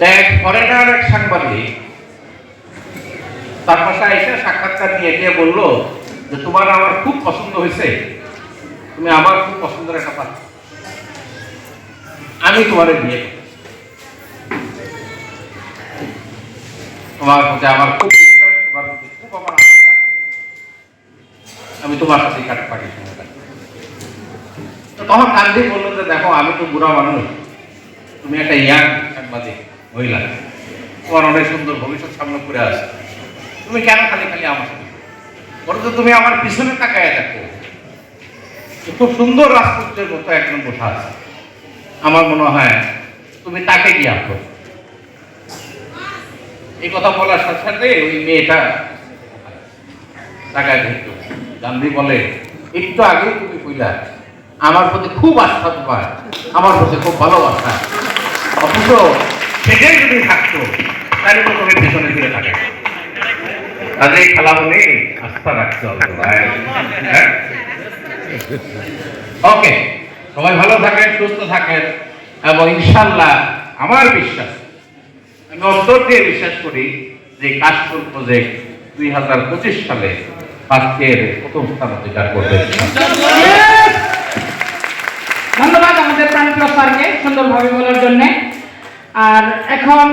এক ফরেনার এক সাংবাদিক তার পাশে এসে সাক্ষাৎকার নিয়ে গিয়ে বলল যে, তোমার আমার খুব পছন্দ হয়েছে। তুমি আমার খুব পছন্দের একটা পাত্র। আমি তোমার বিয়ে তোমার প্রতি আমার খুব বিশ্বাস, তোমার প্রতি খুব আমার আমি তোমার সাথে কাটা পাখি তো তখন গান্ধী বলল যে, দেখো, আমি তো বুড়া মানুষ। তুমি একটা ইয়াং সাংবাদিক। মহিলা তোমার অনেক সুন্দর ভবিষ্যৎ সামনে করে আছে। তুমি কেন খালি খালি আমার সাথে বরঞ্চ তুমি আমার পিছনে তাকায় দেখো। খুব সুন্দর রাজপুত্রের মতো একজন বসা আছে। আমার মনে হয় তুমি তাকে গিয়ে আসো এই কথা বলার সাথে সাথে ওই মেয়েটা তাকায় দেখতো গান্ধী বলে, একটু আগে তুমি কইলা, আমার প্রতি খুব আস্থা তোমার, আমার প্রতি খুব ভালোবাসা। অথচ সেটাই যদি থাকতো, তাহলে তো পেছনে ফিরে থাকে। তাদের এই খেলা আস্থা রাখতে হবে, ভাই। হ্যাঁ? ওকে সবাই ভালো থাকেন, সুস্থ থাকেন, এবং ইনশাল্লাহ আমার বিশ্বাস, আমি অন্তর দিয়ে বিশ্বাস করি যে কাশফুল প্রজেক্ট দুই হাজার পঁচিশ সালে আজকের প্রথম স্থান অধিকার করবে ধন্যবাদ আমাদের প্রাণপ্রিয় স্যারকে সুন্দরভাবে বলার জন্য। আর এখন